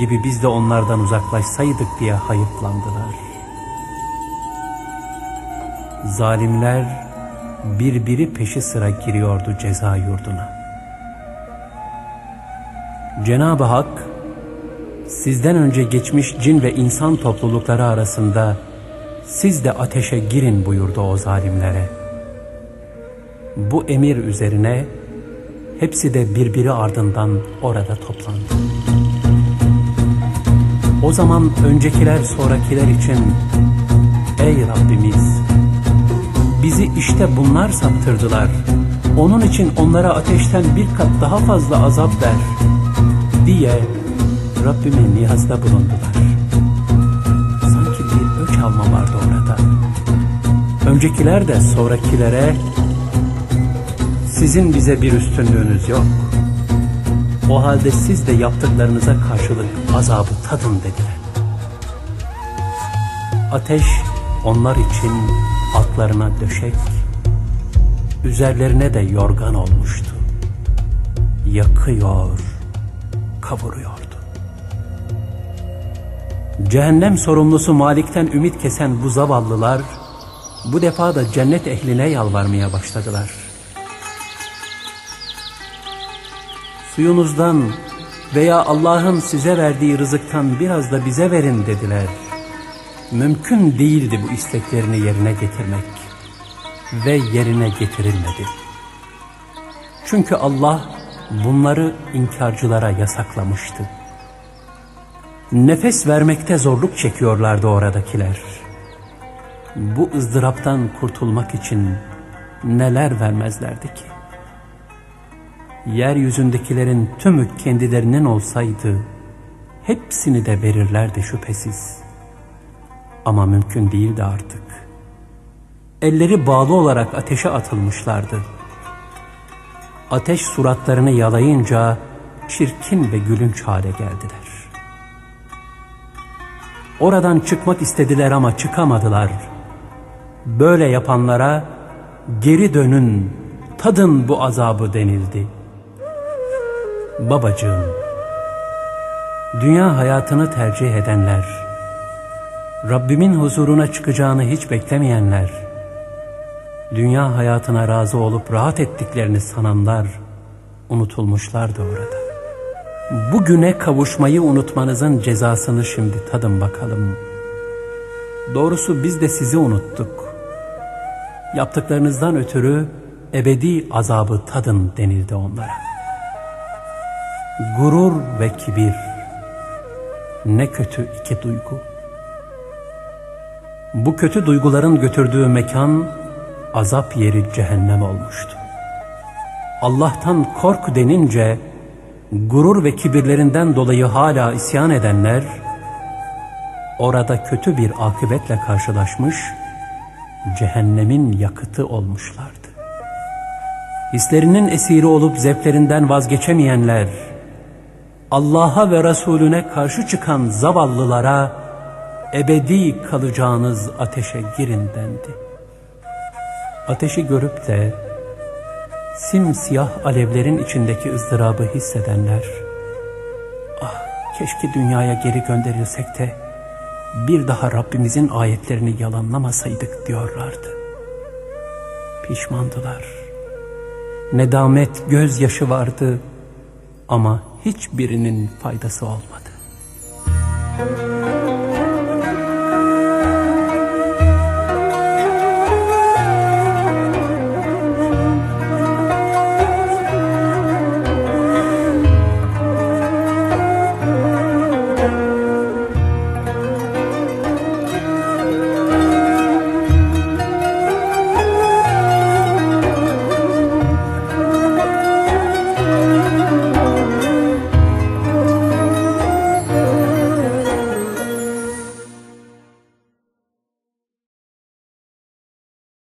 gibi biz de onlardan uzaklaşsaydık diye hayıflandılar. Zalimler birbiri peşi sıra giriyordu ceza yurduna. Cenab-ı Hak sizden önce geçmiş cin ve insan toplulukları arasında siz de ateşe girin buyurdu o zalimlere. Bu emir üzerine hepsi de birbiri ardından orada toplandı. O zaman öncekiler sonrakiler için Ey Rabbimiz bizi işte bunlar saptırdılar. Onun için onlara ateşten bir kat daha fazla azap ver diye Rabbime niyazda bulundular. Sanki bir öç alma vardı orada. Öncekiler de sonrakilere sizin bize bir üstünlüğünüz yok. O halde siz de yaptıklarınıza karşılık azabı tadın dediler. Ateş onlar için altlarına döşek, üzerlerine de yorgan olmuştu. Yakıyor, kavuruyordu. Cehennem sorumlusu Malik'ten ümit kesen bu zavallılar, bu defa da cennet ehline yalvarmaya başladılar. Suyunuzdan veya Allah'ın size verdiği rızıktan biraz da bize verin dediler. Mümkün değildi bu isteklerini yerine getirmek ve yerine getirilmedi. Çünkü Allah bunları inkarcılara yasaklamıştı. Nefes vermekte zorluk çekiyorlardı oradakiler. Bu ızdıraptan kurtulmak için neler vermezlerdi ki? Yeryüzündekilerin tümü kendilerinin olsaydı hepsini de verirlerdi şüphesiz. Ama mümkün değildi artık. Elleri bağlı olarak ateşe atılmışlardı. Ateş suratlarını yalayınca çirkin ve gülünç hale geldiler. Oradan çıkmak istediler ama çıkamadılar. Böyle yapanlara geri dönün, tadın bu azabı denildi. Babacığım, dünya hayatını tercih edenler, Rabbimin huzuruna çıkacağını hiç beklemeyenler, dünya hayatına razı olup rahat ettiklerini sananlar unutulmuşlardı orada. Bugüne kavuşmayı unutmanızın cezasını şimdi tadın bakalım. Doğrusu biz de sizi unuttuk. Yaptıklarınızdan ötürü ebedi azabı tadın denildi onlara. Gurur ve kibir ne kötü iki duygu. Bu kötü duyguların götürdüğü mekan azap yeri cehennem olmuştu. Allah'tan kork denince gurur ve kibirlerinden dolayı hala isyan edenler orada kötü bir akıbetle karşılaşmış cehennemin yakıtı olmuşlardı. Hislerinin esiri olup zevklerinden vazgeçemeyenler Allah'a ve Resulüne karşı çıkan zavallılara ebedi kalacağınız ateşe girin dendi. Ateşi görüp de simsiyah alevlerin içindeki ızdırabı hissedenler ah keşke dünyaya geri gönderilsek de bir daha Rabbimizin ayetlerini yalanlamasaydık diyorlardı. Pişmandılar. Nedamet gözyaşı vardı ama hiçbirinin faydası olmadı.